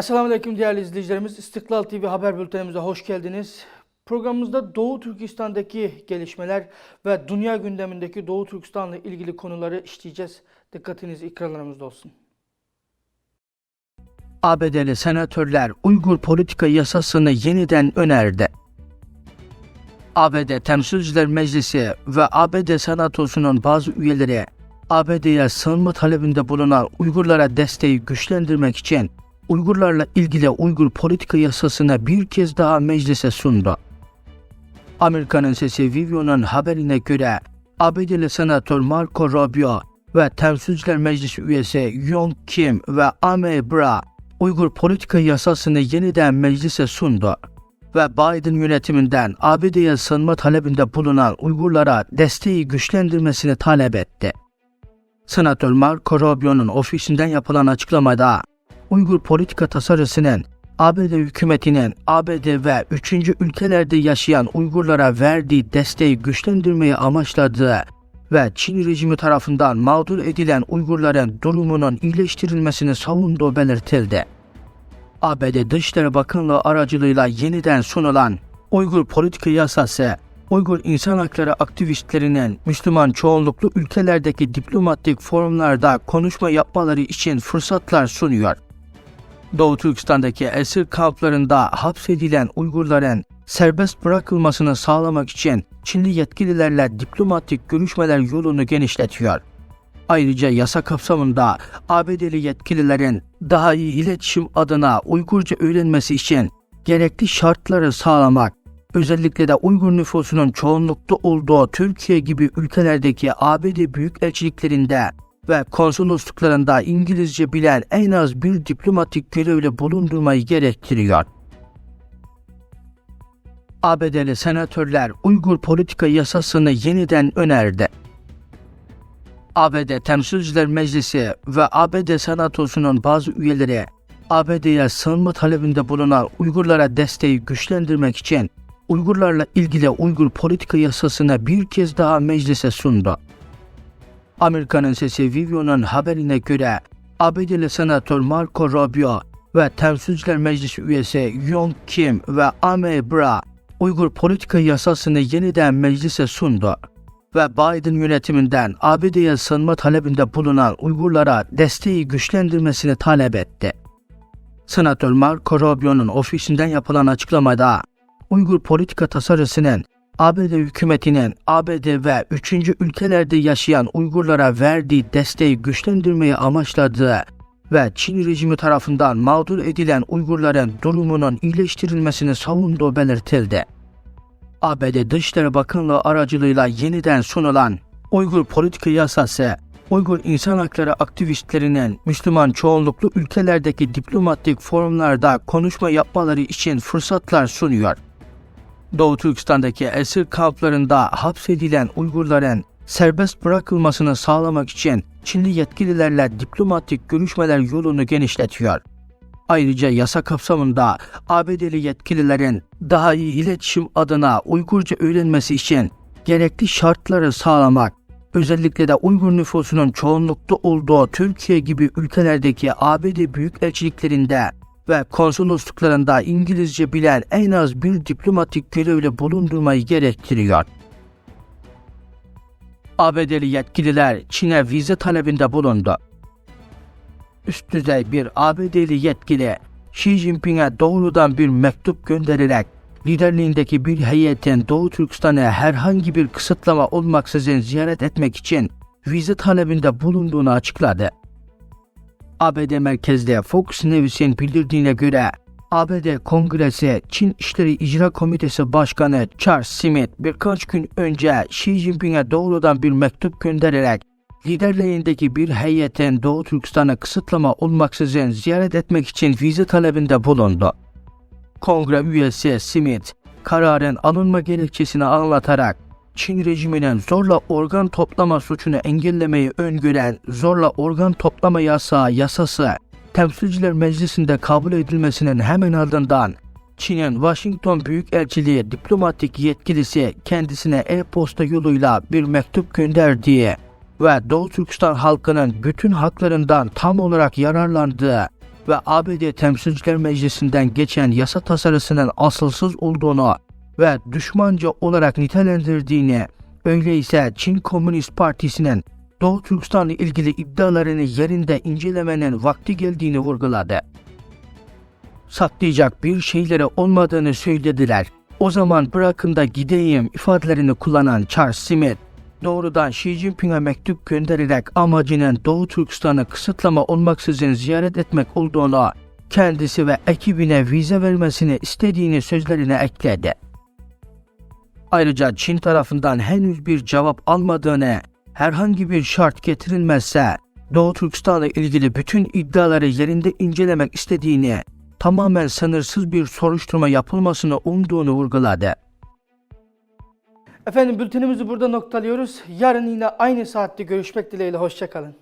Esselamu Aleyküm değerli izleyicilerimiz. İstiklal TV haber bültenimize hoş geldiniz. Programımızda Doğu Türkistan'daki gelişmeler ve dünya gündemindeki Doğu Türkistan'la ilgili konuları işleyeceğiz. Dikkatiniz ekranlarımızda olsun. ABD'li senatörler Uygur politika yasasını yeniden önerdi. ABD Temsilciler Meclisi ve ABD Senatosu'nun bazı üyeleri ABD'ye sığınma talebinde bulunan Uygurlara desteği güçlendirmek için Uygurlarla ilgili Uygur politika yasasını bir kez daha meclise sundu. Amerika'nın sesi Vivio'nun haberine göre ABD'li senatör Marco Rubio ve Temsilciler Meclisi üyesi Yong Kim ve Ame Bra Uygur politika yasasını yeniden meclise sundu ve Biden yönetiminden ABD'ye sığınma talebinde bulunan Uygurlara desteği güçlendirmesini talep etti. Senatör Marco Rubio'nun ofisinden yapılan açıklamada Uygur politika tasarısının ABD hükümetinin ABD ve üçüncü ülkelerde yaşayan Uygurlara verdiği desteği güçlendirmeyi amaçladığı ve Çin rejimi tarafından mağdur edilen Uygurların durumunun iyileştirilmesini savunduğu belirtildi. ABD Dışişleri Bakanlığı aracılığıyla yeniden sunulan Uygur politika yasası, Uygur insan hakları aktivistlerinin Müslüman çoğunluklu ülkelerdeki diplomatik forumlarda konuşma yapmaları için fırsatlar sunuyor. Doğu Türkistan'daki esir kamplarında hapsedilen Uygurların serbest bırakılmasını sağlamak için Çinli yetkililerle diplomatik görüşmeler yolunu genişletiyor. Ayrıca yasa kapsamında ABD'li yetkililerin daha iyi iletişim adına Uygurca öğrenmesi için gerekli şartları sağlamak, özellikle de Uygur nüfusunun çoğunlukta olduğu Türkiye gibi ülkelerdeki ABD büyükelçiliklerinde ve konsolosluklarında İngilizce bilen en az bir diplomatik görevli bulundurmayı gerektiriyor. ABD'li senatörler Uygur politika yasasını yeniden önerdi. ABD Temsilciler Meclisi ve ABD Senatosu'nun bazı üyeleri ABD'ye sığınma talebinde bulunan Uygurlara desteği güçlendirmek için Uygurlarla ilgili Uygur politika yasasını bir kez daha meclise sundu. Amerika'nın sesi Vivio'nun haberine göre ABD'li senatör Marco Rubio ve Temsilciler Meclisi üyesi Yong Kim ve Ame Bra Uygur politika yasasını yeniden meclise sundu ve Biden yönetiminden ABD'ye sığınma talebinde bulunan Uygurlara desteği güçlendirmesini talep etti. Senatör Marco Rubio'nun ofisinden yapılan açıklamada Uygur politika tasarısının ABD hükümetinin ABD ve üçüncü ülkelerde yaşayan Uygurlara verdiği desteği güçlendirmeyi amaçladığı ve Çin rejimi tarafından mağdur edilen Uygurların durumunun iyileştirilmesini savunduğu belirtildi. ABD Dışişleri Bakanlığı aracılığıyla yeniden sunulan Uygur politika yasası, Uygur insan hakları aktivistlerinin Müslüman çoğunluklu ülkelerdeki diplomatik forumlarda konuşma yapmaları için fırsatlar sunuyor. Doğu Türkistan'daki esir kamplarında hapsedilen Uygurların serbest bırakılmasını sağlamak için Çinli yetkililerle diplomatik görüşmeler yolunu genişletiyor. Ayrıca yasa kapsamında ABD'li yetkililerin daha iyi iletişim adına Uygurca öğrenmesi için gerekli şartları sağlamak, özellikle de Uygur nüfusunun çoğunlukta olduğu Türkiye gibi ülkelerdeki ABD büyükelçiliklerinde ve konsolosluklarında İngilizce bilen en az bir diplomatik görevli bulundurmayı gerektiriyor. ABD'li yetkililer Çin'e vize talebinde bulundu. Üst düzey bir ABD'li yetkili Xi Jinping'e doğrudan bir mektup göndererek liderliğindeki bir heyetin Doğu Türkistan'ı herhangi bir kısıtlama olmaksızın ziyaret etmek için vize talebinde bulunduğunu açıkladı. ABD merkezli Fox News'in bildirdiğine göre ABD Kongresi Çin İşleri İcra Komitesi Başkanı Charles Smith birkaç gün önce Xi Jinping'e doğrudan bir mektup göndererek liderliğindeki bir heyetin Doğu Türkistan'a kısıtlama olmaksızın ziyaret etmek için vize talebinde bulundu. Kongre üyesi Smith, kararın alınma gerekçesini anlatarak Çin rejiminin zorla organ toplama suçunu engellemeyi öngören zorla organ toplama yasağı yasası Temsilciler Meclisi'nde kabul edilmesinin hemen ardından Çin'in Washington Büyükelçiliği diplomatik yetkilisi kendisine e-posta yoluyla bir mektup gönderdiği ve Doğu Türkistan halkının bütün haklarından tam olarak yararlandığı ve ABD Temsilciler Meclisi'nden geçen yasa tasarısının asılsız olduğunu ve düşmanca olarak nitelendirdiğini, öyleyse Çin Komünist Partisi'nin Doğu Türkistan'la ilgili iddialarını yerinde incelemenin vakti geldiğini vurguladı. Saklayacak bir şeyleri olmadığını söylediler. O zaman bırakın da gideyim ifadelerini kullanan Charles Smith, doğrudan Xi Jinping'e mektup göndererek amacının Doğu Türkistan'ı kısıtlama olmaksızın ziyaret etmek olduğunu, kendisi ve ekibine vize vermesini istediğini sözlerine ekledi. Ayrıca Çin tarafından henüz bir cevap almadığını, herhangi bir şart getirilmezse Doğu Türkistan'la ilgili bütün iddiaları yerinde incelemek istediğini, tamamen sınırsız bir soruşturma yapılmasını umduğunu vurguladı. Efendim bültenimizi burada noktalıyoruz. Yarın yine aynı saatte görüşmek dileğiyle. Hoşçakalın.